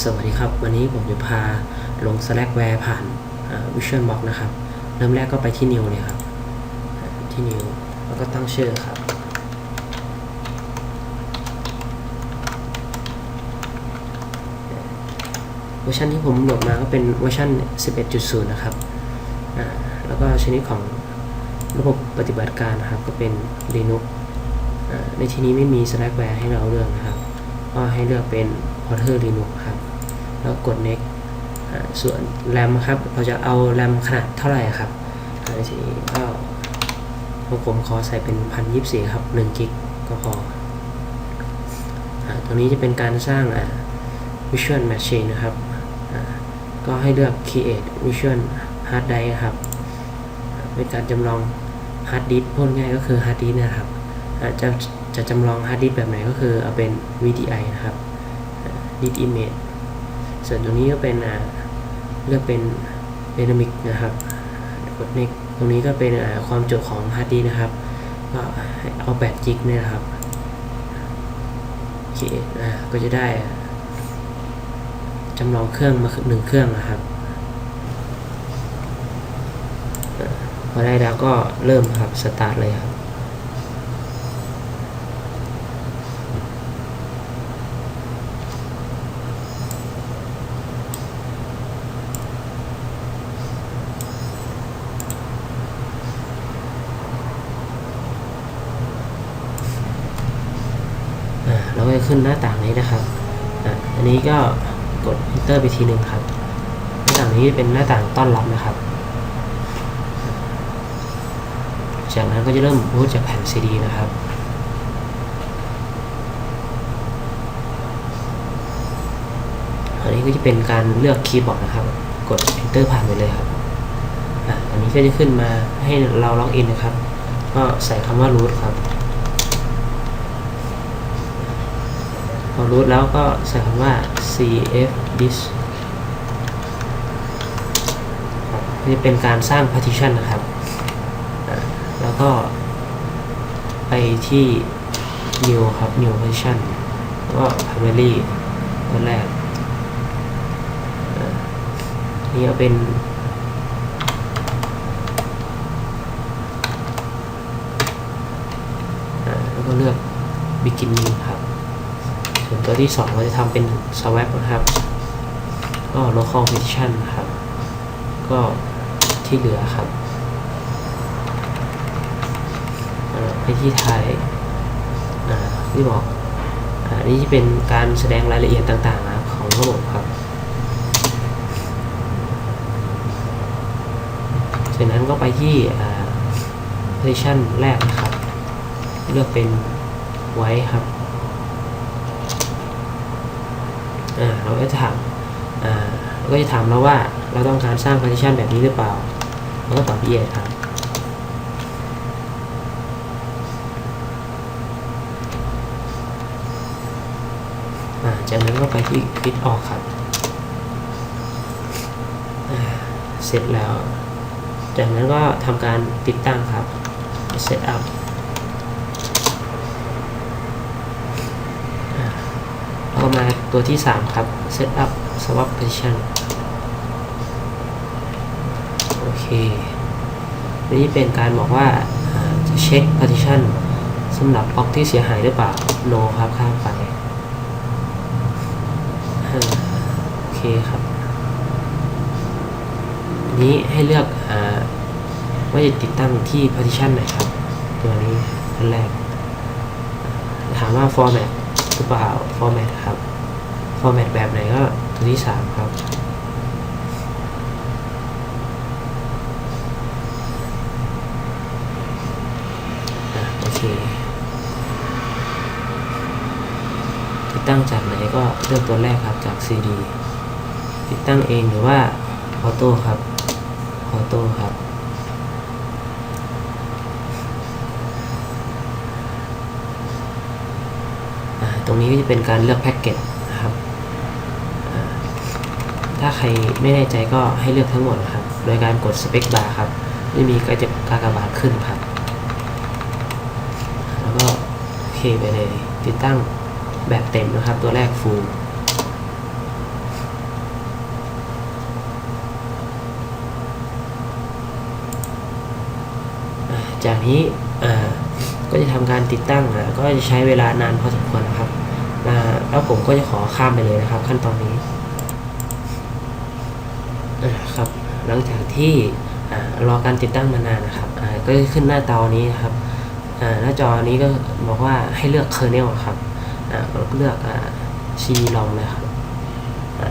สวัสดีครับ วันนี้ผมจะพาลง Slackware ผ่าน Vision Box นะครับ เริ่มแรกก็ไปที่ New เลยครับ ที่ New แล้วก็ตั้งชื่อครับ เวอร์ชันที่ผมโหลดมาก็เป็นเวอร์ชัน11.0 นะครับแล้วก็ชนิดของระบบปฏิบัติการนะครับ ก็เป็น Linux ในที่นี้ไม่มี Slackware ให้เราเลือกนะครับ ก็ให้เลือกเป็น Porter Linux ครับ แล้วกด next ส่วน RAM ครับ เราจะเอา RAM ขนาดเท่าไหร่ครับอ่าในที่นี้ก็ผมขอใส่เป็น1024ครับ1กิกก็พออตรงนี้จะเป็นการสร้าง Visual Machine นะครับ ก็ให้เลือก Create Visual Hard Drive ครับ เป็นการจำลอง Hard Disk พูดง่ายก็คือ Hard Disk นะครับ จะจะจำลอง Hard Disk แบบไหนก็คือเอาเป็น VDI นะครับ Disk Image ส่วนตรงนี้ก็เป็นอ่าเลือกเป็น Dynamic นะครับกด Next ตรงนี้ก็เป็นอ่าความจุของ Hard Disk นะครับ ก็เอา8 g b เนี่ยนะครับ Create อ่าก็จะได้จำลองเครื่องมาหนึ่งเครื่องนะครับพอได้แล้วก็เริ่มครับสตาร์ทเลยครับ อ่าเราก็จะ ขึ้นหน้าต่างนี้นะครับอันนี้ก็กด enter ไปทีหนึ่งครับ หน้าต่างนี้เป็นหน้าต่างต้อนรับนะครับ จากนั้นก็จะเริ่มรูดจากแผ่นซีดีนะครับอันนี้ก็จะเป็นการเลือกคีย์บอร์ดนะครับ กด enter ผ่านไปเลยครับอันนี้ก็จะขึ้นมาให้เราล็อกอินนะครับ ก็ใส่คำว่า root ครับ อรูทแล้วก็ใส่คำว่า cf disk นี่เป็นการสร้าง partition นะครับ แล้วก็ไปที่ new ครับ new partition แล้วก็ primary ตัวแรก นี่เอาเป็นแล้วก็เลือก beginning ครับ ส่วนตัวที่ 2 เราจะทำเป็น swap นะครับ ก็ local partition ครับ ก็ที่เหลือครับไปที่ไทยอ่าที่บอกอ่านี่จะเป็นการแสดงรายละเอียดต่างๆนะของระบบครับจากนั้นก็ไปที่อ่า partition แรกนะครับ เลือกเป็นไว้ครับ อ่า เราก็จะถามเราก็จะถามเราว่าเราต้องการสร้าง partition แบบนี้หรือเปล่าเราก็ตอบ yes ครับจากนั้นก็ไปที่คลิกออกครับ เสร็จแล้ว จากนั้นก็ทำการติดตั้งครับ set up ก็มา ตัวที่ 3 ครับ set up swap partition โอเค นี่เป็นการบอกว่าจะเช็ค partition สำหรับบล็อกที่เสียหายหรือเปล่า no ครับข้ามไปโอเคครับ นี้ให้เลือกอว่าจะติดตั้งที่ partition ไหนครับ ตัวนี้อันแรก ถามว่า format หรือเปล่า format ครับ format แบบไหนก็ตัวที่ 3 ครับอโอเค ติดตั้งจากไหนก็เลือกตัวแรกครับจาก CD ติดตั้งเองหรือว่าออโต้ครับออโต้ครับตรงนี้ก็จะเป็นการเลือกแพ็กเกจ ถ้าใครไม่แน่ใจก็ให้เลือกทั้งหมดครับ โดยการกดสเปกบาร์ครับ ไม่มีก็จะกากบาทขึ้นครับ แล้วก็โอเคไปเลย ติดตั้งแบบเต็มนะครับ ตัวแรกฟูลจากนี้ก็จะทำการติดตั้งก็จะใช้เวลานานพอสมควรนะครับแล้วผมก็จะขอข้ามไปเลยนะครับ ขั้นตอนนี้ หลังจากที่รอการติดตั้งมานานนะครับก็ขึ้นหน้าจอนี้นะครับหน้าจอนี้ก็บอกว่าให้เลือก kernel ครับเราก็เลือกอ่า c l o n เลยครับ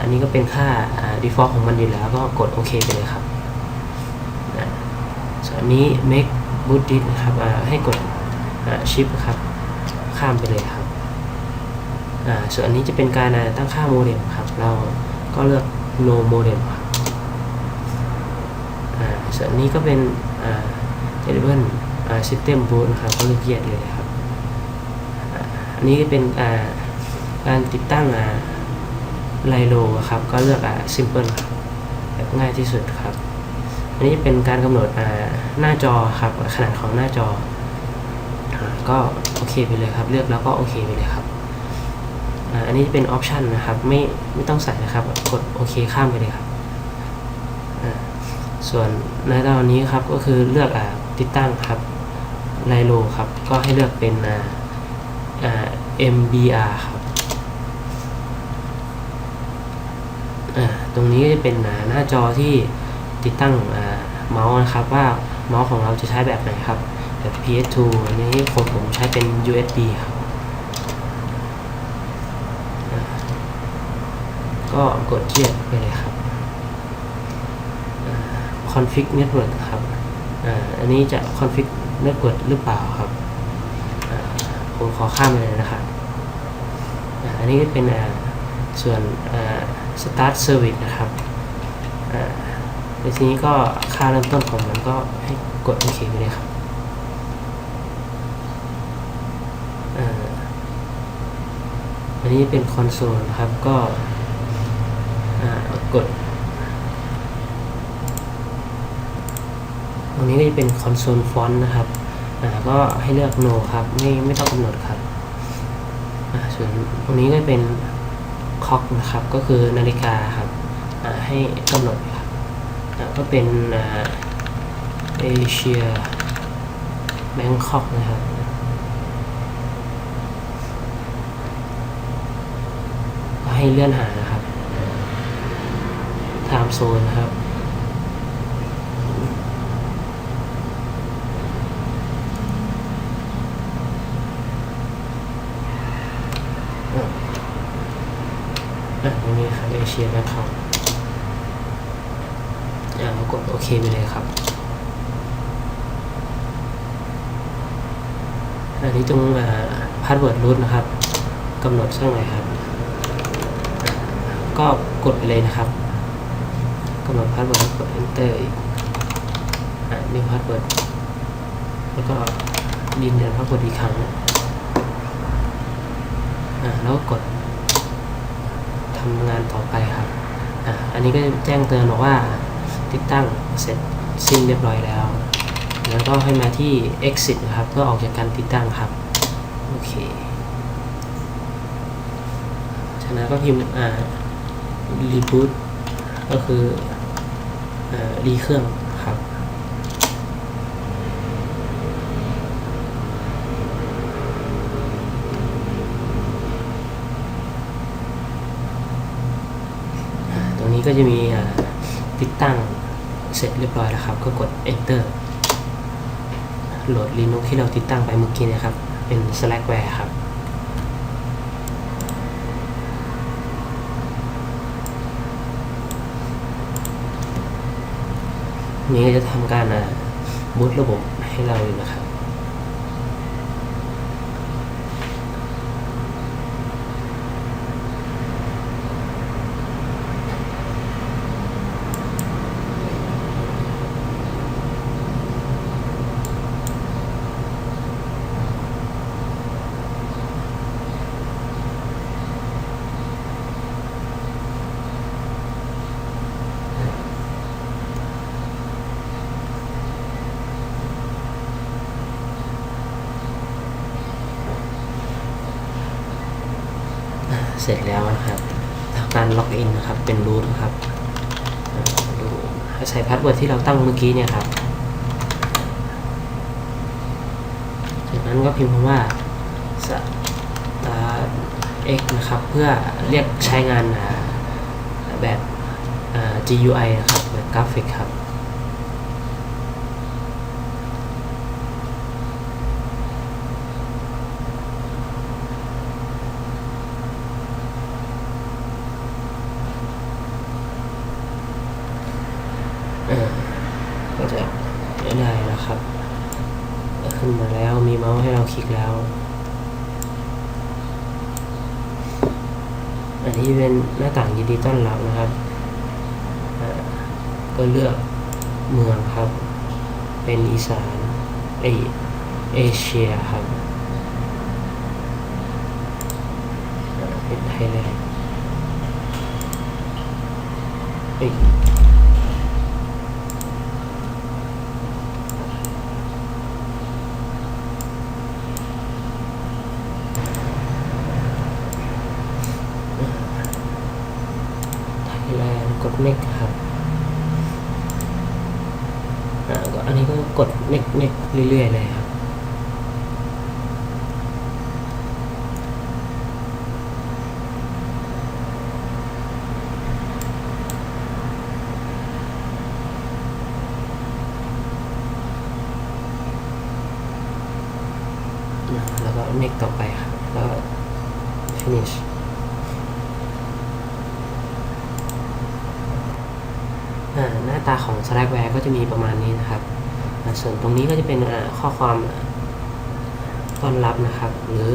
อันนี้ก็เป็นค่า default ของมันอยู่แล้วก็กดโอเคไปเลยครับส่วนนี้ make boot disk นะครับให้กด shift ครับข้ามไปเลยครับส่วนอันนี้จะเป็นการตั้งค่าโมเด็มครับ เราก็เลือก no modem ครับ ส่วนอันนี้ก็เป็นอ่า enable อ่า system boot นะครับก็ลือกเยียดเลยครับ อันนี้เป็นการติดตั้งไลโลครับ ก็เลือกอ่า simple ครับแบบง่ายที่สุดครับ อันนี้เป็นการกำหนดหน้าจอครับขนาดของหน้าจออก็โอเคไปเลยครับ เลือกแล้วก็โอเคไปเลยครับอ,อันนี้เป็นออปชันนะครับ ไม่ไม่ต้องใส่นะครับ กดโอเคข้ามไปเลยครับ ส่วนในตอนนี้ครับก็คือเลือกอติดตั้งครับไลโลครับ ก็ให้เลือกเป็นอ่าอ่า MBR ครับตรงนี้ก็จะเป็นหน้าจอที่ติดตั้งเมาส์นะครับว่าเมาส์ของเราจะใช้แบบไหนครับแบบ PS2 อันนี้ของผมใช้เป็น USB ครับก็กดเจียดไปเลยครับ config network ครับอ,อันนี้จะ config network หรือเปล่าครับผมขอข้ามเลยนะครับอ,อันนี้ก็เป็นส่วนอ่า start service นะครับในทีนี้ก็ค่าเริ่มต้นของมันก็ให้กดโอเคไปเลยครับอันนี้เป็นคอนโซลครับก็กด ต รงนี้ก็จะเป็นคอนโซลฟอนต์นะครับอ่าก็ให้เลือก no ครับ ไม่ไม่ต้องกำหนดครับอ่าส่วนตรงนี้ก็เป็นคอกนะครับ ก็คือนาฬิกาครับอ่าให้กำหนดครับอ่าก็เป็นอ่าเอเชียแบงคอกนะครับก็ให้เลื่อนหานะครับ time zone นะครับ อะตรงนี้ ครับอ่ากดโอเคไปเลยครับอันนี้ตรงพาสเวิร์ดรูทนะครับกำหนดช่องไหนครับ ก็กดไปเลยนะครับกำหนดพาสเวิร์ดกด enter อีกอ่า new password แล้วก็ยืนยันพาสเวิร์ดอีกครั้งอ่าแล้วกด ทำงานต่อไปครับอะอันนี้ก็แจ้งเตือนบอกว่าติดตั้งเสร็จสิ้นเรียบร้อยแล้ว แล้วก็ให้มาที่ exit นะครับเพื่อออกจากการติดตั้งครับโอเคฉะนั้นก็พิมพ์อ่า reboot ก็คือรีเครื่องครับ นี้ก็จะมีติดตั้งเสร็จเรียบร้อยแล้วครับ ก็กด enter โหลด Linux ที่เราติดตั้งไปเมื่อกี้นะครับ เป็น Slackware ครับ นี้ก็จะทำการบูตระบบให้เราอยู่นะครับ เสร็จแล้วนะครับทำการล็อกอินนะครับ เป็นรูทนะครับดูใส่พาสเวิร์ดที่เราตั้งเมื่อกี้เนี่ยครับ จากนั้นก็พิมพ์คำว่า x นะครับ เพื่อเรียกใช้งานแบบ GUI นะครับแบบกราฟิกครับ เออก็จะได้แล้วครับ ขึ้นมาแล้วมีเมาส์ให้เราคลิกแล้ว อันนี้เป็นหน้าต่างยินดีต้อนรับนะครับ ก็เลือกเมืองครับ เป็นอีสานเอเอเชียครับเป็นไทยแลนด์เอ้ย ไทยแลนด์กด next ครับอ่าก็อันนี้ก็กด next next เรื่อยๆเลยครับแล้วก็ next ต่อไปครับ แล้วก็ finish อ่าของ Slackware ก็จะมีประมาณนี้นะครับ ส่วนตรงนี้ก็จะเป็นข้อความต้อนรับนะครับ หรือ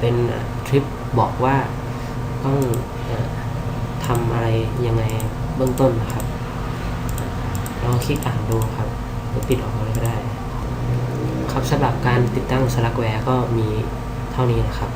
เป็นทริปบอกว่าต้องทำอะไรยังไงเบื้องต้นนะครับอ่าเราคลิกอ่านดูครับหรือปิดออกเลยก็ได้ ครับสำหรับการติดตั้ง Slackware ก็มีเท่านี้นะครับ